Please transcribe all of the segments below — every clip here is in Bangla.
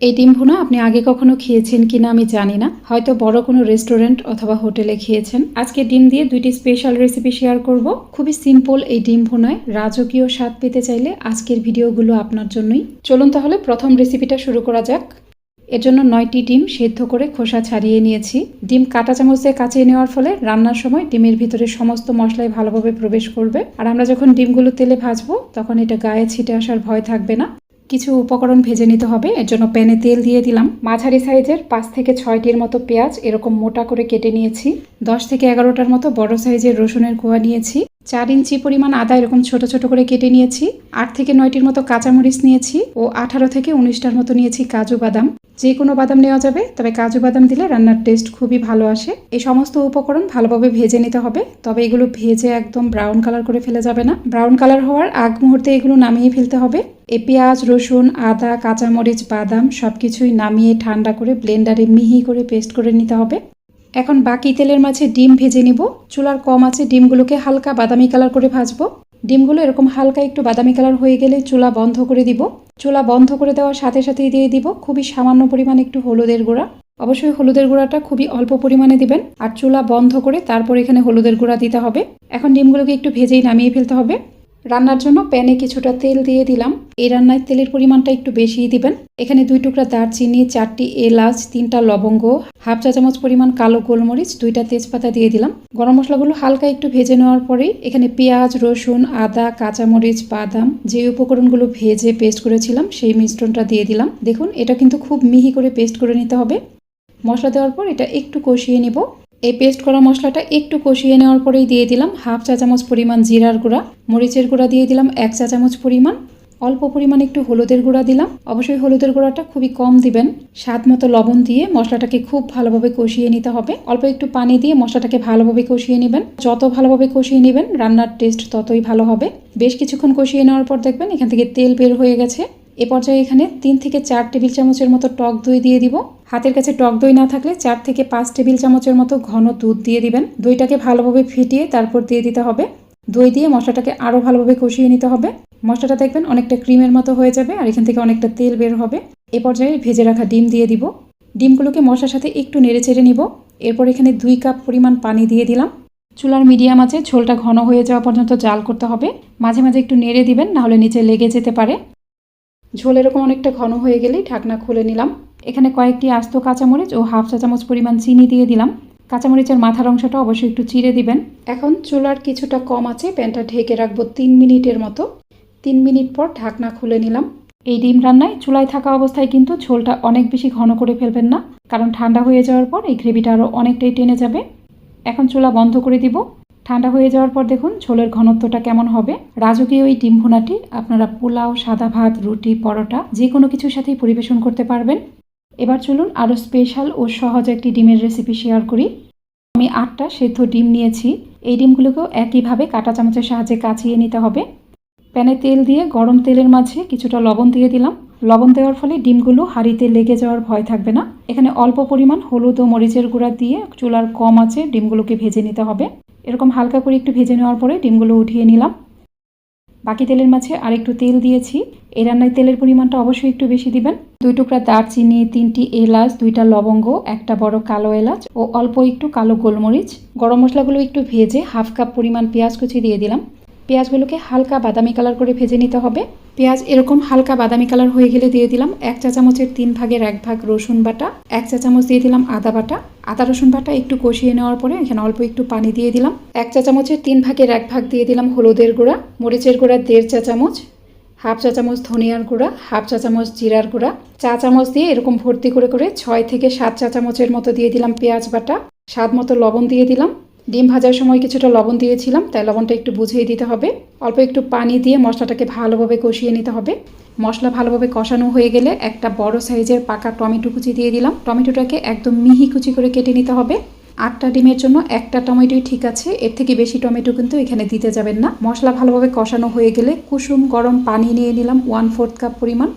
এই ডিম ভুনা আপনি আগে কখনো খেয়েছেন কিনা আমি জানি না। হয়তো বড় কোনো রেস্টুরেন্ট অথবা হোটেলে খেয়েছেন। আজকে ডিম দিয়ে দুইটি স্পেশাল রেসিপি শেয়ার করব। খুবই সিম্পল এই ডিম ভুনায় রাজকীয় স্বাদ পেতে চাইলে আজকের ভিডিওগুলো আপনার জন্যই। চলুন তাহলে প্রথম রেসিপিটা শুরু করা যাক। এর জন্য নয়টি ডিম সেদ্ধ করে খোসা ছাড়িয়ে নিয়েছি। ডিম কাটা চামচ কাচিয়ে নেওয়ার ফলে রান্নার সময় ডিমের ভিতরে সমস্ত মশলাই ভালোভাবে প্রবেশ করবে। আর আমরা যখন ডিমগুলো তেলে ভাজবো, তখন এটা গায়ে ছিটে আসার ভয় থাকবে না। কিছু উপকরণ ভেজে নিতে হবে। এর জন্য প্যানে তেল দিয়ে দিলাম। মাঝারি সাইজের পাঁচ থেকে ছয়টির মতো পেঁয়াজ এরকম মোটা করে কেটে নিয়েছি। দশ থেকে এগারোটার মতো বড় সাইজের রসুনের কোয়া নিয়েছি। চার ইঞ্চি পরিমাণ আদা এরকম ছোট ছোট করে কেটে নিয়েছি। আট থেকে নয়টির মতো কাঁচামরিচ নিয়েছি ও আঠারো থেকে উনিশটার মতো নিয়েছি কাজু বাদাম। যে কোনো বাদাম নেওয়া যাবে, তবে কাজু বাদাম দিলে রান্নার টেস্ট খুবই ভালো আসে। এই সমস্ত উপকরণ ভালোভাবে ভেজে নিতে হবে, তবে এগুলো ভেজে একদম ব্রাউন কালার করে ফেলে যাবে না। ব্রাউন কালার হওয়ার আগ মুহূর্তে এগুলো নামিয়ে ফেলতে হবে। এ পেঁয়াজ, রসুন, আদা, কাঁচামরিচ, বাদাম সব কিছুই নামিয়ে ঠান্ডা করে ব্লেন্ডারে মিহি করে পেস্ট করে নিতে হবে। এখন বাকি তেলের মাঝে ডিম ভেজে নিব। চুলার কম আছে, ডিমগুলোকে হালকা বাদামি কালার করে ভাজবো। ডিমগুলো এরকম হালকা একটু বাদামি কালার হয়ে গেলে চুলা বন্ধ করে দিব। চুলা বন্ধ করে দেওয়ার সাথে সাথেই দিয়ে দিব খুবই সামান্য পরিমাণ একটু হলুদের গুঁড়া। অবশ্যই হলুদের গুঁড়াটা খুবই অল্প পরিমাণে দিবেন। আর চুলা বন্ধ করে তারপর এখানে হলুদের গুঁড়া দিতে হবে। এখন ডিমগুলোকে একটু ভেজেই নামিয়ে ফেলতে হবে। রান্নার জন্য প্যানে কিছুটা তেল দিয়ে দিলাম। এই রান্নায় তেলের পরিমাণটা একটু বেশিই দিবেন। এখানে দুই টুকরা দারচিনি, চারটি এলাচ, তিনটা লবঙ্গ, হাফ চা চামচ পরিমাণ কালো গোলমরিচ, দুইটা তেজপাতা দিয়ে দিলাম। গরম মশলাগুলো হালকা একটু ভেজে নেওয়ার পরেই এখানে পেঁয়াজ, রসুন, আদা, কাঁচামরিচ, বাদাম যে উপকরণগুলো ভেজে পেস্ট করেছিলাম সেই মিশ্রণটা দিয়ে দিলাম। দেখুন, এটা কিন্তু খুব মিহি করে পেস্ট করে নিতে হবে। মশলা দেওয়ার পর এটা একটু কষিয়ে নিব। এই পেস্ট করা মশলাটা একটু কষিয়ে নেওয়ার পরেই দিয়ে দিলাম হাফ চা চামচ পরিমাণ জিরার গুঁড়া, মরিচের গুঁড়া দিয়ে দিলাম এক চা চামচ পরিমাণ। অল্প পরিমাণ একটু হলুদের গুঁড়া দিলাম। অবশ্যই হলুদের গুঁড়াটা খুবই কম দিবেন। স্বাদ মতো লবণ দিয়ে মশলাটাকে খুব ভালোভাবে কষিয়ে নিতে হবে। অল্প একটু পানি দিয়ে মশলাটাকে ভালোভাবে কষিয়ে নেবেন। যত ভালোভাবে কষিয়ে নেবেন, রান্নার টেস্ট ততই ভালো হবে। বেশ কিছুক্ষণ কষিয়ে নেওয়ার পর দেখবেন এখান থেকে তেল বের হয়ে গেছে। এ পর্যায়ে এখানে তিন থেকে চার টেবিল চামচের মতো টক দই দিয়ে দিব। হাতের কাছে টক দই না থাকলে চার থেকে পাঁচ টেবিল চামচের মতো ঘন দুধ দিয়ে দিবেন। দইটাকে ভালোভাবে ফিটিয়ে তারপর দিয়ে দিতে হবে। দই দিয়ে মশলাটাকে আরও ভালোভাবে কষিয়ে নিতে হবে। মশলাটা দেখবেন অনেকটা ক্রিমের মতো হয়ে যাবে আর এখান থেকে অনেকটা তেল বের হবে। এ পর্যায়ে ভেজে রাখা ডিম দিয়ে দিব। ডিমগুলোকে মশলার সাথে একটু নেড়ে চেড়ে নিব। এরপর এখানে দুই কাপ পরিমাণ পানি দিয়ে দিলাম। চুলার মিডিয়াম আছে, ঝোলটা ঘন হয়ে যাওয়া পর্যন্ত জাল করতে হবে। মাঝে মাঝে একটু নেড়ে দিবেন নাহলে নিচে লেগে যেতে পারে। ঝোল এরকম অনেকটা ঘন হয়ে গেলেই ঢাকনা খুলে নিলাম। এখানে কয়েকটি আস্ত কাঁচামরিচ ও হাফ চা চামচ পরিমাণ চিনি দিয়ে দিলাম। কাঁচামরিচের মাথার অংশটা অবশ্যই একটু চিড়ে দিবেন। এখন চুলার কিছুটা কম আছে, প্যানটা ঢেকে রাখব তিন মিনিটের মতো। তিন মিনিট পর ঢাকনা খুলে নিলাম। এই ডিম রান্নায় চুলায় থাকা অবস্থায় কিন্তু ঝোলটা অনেক বেশি ঘন করে ফেলবেন না, কারণ ঠান্ডা হয়ে যাওয়ার পর এই গ্রেভিটা আরও অনেকটাই টেনে যাবে। এখন চুলা বন্ধ করে দিব। ঠান্ডা হয়ে যাওয়ার পর দেখুন ঝোলের ঘনত্বটা কেমন হবে। রাজকীয় এই ডিম ভুনাটি আপনারা পোলাও, সাদা ভাত, রুটি, পরোটা যে কোনো কিছুর সাথেই পরিবেশন করতে পারবেন। এবার চলুন আরও স্পেশাল ও সহজ একটি ডিমের রেসিপি শেয়ার করি। আমি আটটা সেদ্ধ ডিম নিয়েছি। এই ডিমগুলোকেও একইভাবে কাঁটা চামচের সাহায্যে কাচিয়ে নিতে হবে। প্যানে তেল দিয়ে গরম তেলের মাঝে কিছুটা লবণ দিয়ে দিলাম। লবণ দেওয়ার ফলে ডিমগুলো হাঁড়িতে লেগে যাওয়ার ভয় থাকবে না। এখানে অল্প পরিমাণ হলুদ ও মরিচের গুঁড়া দিয়ে চুলার কম আছে ডিমগুলোকে ভেজে নিতে হবে। এরকম হালকা করে একটু ভেজে নেওয়ার পরে ডিমগুলো উঠিয়ে নিলাম। বাকি তেলের মাঝে আর একটু তেল দিয়েছি। এই রান্নায় তেলের পরিমাণটা অবশ্যই একটু বেশি দিবেন। দুই টুকরা দারচিনি, তিনটি এলাচ, দুইটা লবঙ্গ, একটা বড় কালো এলাচ ও অল্প একটু কালো গোলমরিচ। গরম মশলাগুলো একটু ভেজে হাফ কাপ পরিমাণ পেঁয়াজ কুচি দিয়ে দিলাম। পেঁয়াজগুলোকে হালকা বাদামি কালার করে ভেজে নিতে হবে। পেঁয়াজ এরকম হালকা বাদামি কালার হয়ে গেলে দিয়ে দিলাম এক চা চামচের তিন ভাগের এক ভাগ রসুন বাটা, এক চা চামচ দিয়ে দিলাম আদা বাটা। আদা রসুন বাটা একটু কষিয়ে নেওয়ার পরে এখানে অল্প একটু পানি দিয়ে দিলাম। এক চা চামচের তিন ভাগের এক ভাগ দিয়ে দিলাম হলুদের গুঁড়া, মরিচের গুঁড়া দেড় চা চামচ, হাফ চা চামচ ধনিয়ার গুঁড়া, হাফ চা চামচ জিরার গুঁড়া। চা চামচ দিয়ে এরকম ভর্তি করে করে ছয় থেকে সাত চা চামচের মতো দিয়ে দিলাম পেঁয়াজ বাটা। স্বাদ মতো লবণ দিয়ে দিলাম। ডিম ভাজার সময় কিছুটা লবণ দিয়েছিলাম, তাই লবণটা একটু বুঝিয়ে দিতে হবে। অল্প একটু পানি দিয়ে মশলাটাকে ভালোভাবে কষিয়ে নিতে হবে। মশলা ভালোভাবে কষানো হয়ে গেলে একটা বড় সাইজের পাকা টমেটো কুচি দিয়ে দিলাম। টমেটোটাকে একদম মিহি কুচি করে কেটে নিতে হবে। আটটা ডিমের জন্য একটা টমেটোই ঠিক আছে, এর থেকে বেশি টমেটো কিন্তু এখানে দিতে যাবেন না। মশলা ভালোভাবে কষানো হয়ে গেলে কুসুম গরম পানি নিয়ে নিলাম ওয়ান ফোর্থ কাপ পরিমাণ।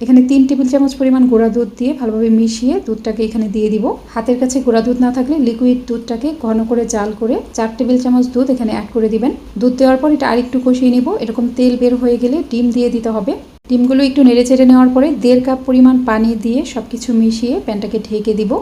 এখানে তিন টেবিল চামচ পরিমাণ গুঁড়া দুধ দিয়ে ভালোভাবে মিশিয়ে দুধটাকে এখানে দিয়ে দিব। হাতের কাছে গুঁড়া দুধ না থাকলে লিকুইড দুধটাকে ঘন করে জাল করে চার টেবিল চামচ দুধ এখানে অ্যাড করে দিবেন। দুধ দেওয়ার পর এটা আরেকটু কষিয়ে নিব। এরকম তেল বের হয়ে গেলে ডিম দিয়ে দিতে হবে। ডিমগুলো একটু নেড়ে চেড়ে নেওয়ার পরে দেড় কাপ পরিমাণ পানি দিয়ে সব কিছু মিশিয়ে প্যানটাকে ঢেকে দিব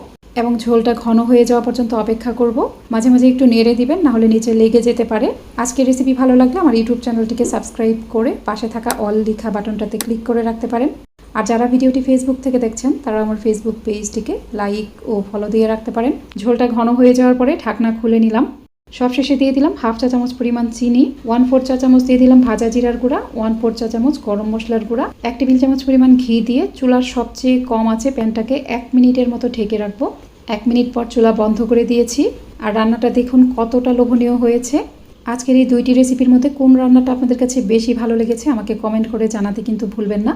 এবং ঝোলটা ঘন হয়ে যাওয়া পর্যন্ত অপেক্ষা করব। মাঝে মাঝে একটু নেড়ে দিবেন, না হলে নিচে লেগে যেতে পারে। আজকের রেসিপি ভালো লাগলে আমার ইউটিউব চ্যানেলটিকে সাবস্ক্রাইব করে পাশে থাকা অল লিখা বাটনটাতে ক্লিক করে রাখতে পারেন। আর যারা ভিডিওটি ফেসবুক থেকে দেখছেন, তারা আমার ফেসবুক পেজটিকে লাইক ও ফলো দিয়ে রাখতে পারেন। ঝোলটা ঘন হয়ে যাওয়ার পরে ঢাকনা খুলে নিলাম। সবশেষে দিয়ে দিলাম হাফ চা চামচ পরিমাণ চিনি ওয়ান ফোর চা চামচ দিয়ে দিলাম ভাজা জিরার গুঁড়া ওয়ান ফোর চা চামচ গরম মশলার গুঁড়া, এক টেবিল চামচ পরিমাণ ঘি দিয়ে চুলার সবচেয়ে কম আছে প্যানটাকে এক মিনিটের মতো ঢেকে রাখব। এক মিনিট পর চুলা বন্ধ করে দিয়েছি। আর রান্নাটা দেখুন কতটা লোভনীয় হয়েছে। আজকের এই দুইটি রেসিপির মধ্যে কোন রান্নাটা আপনাদের কাছে বেশি ভালো লেগেছে আমাকে কমেন্ট করে জানাতে কিন্তু ভুলবেন না।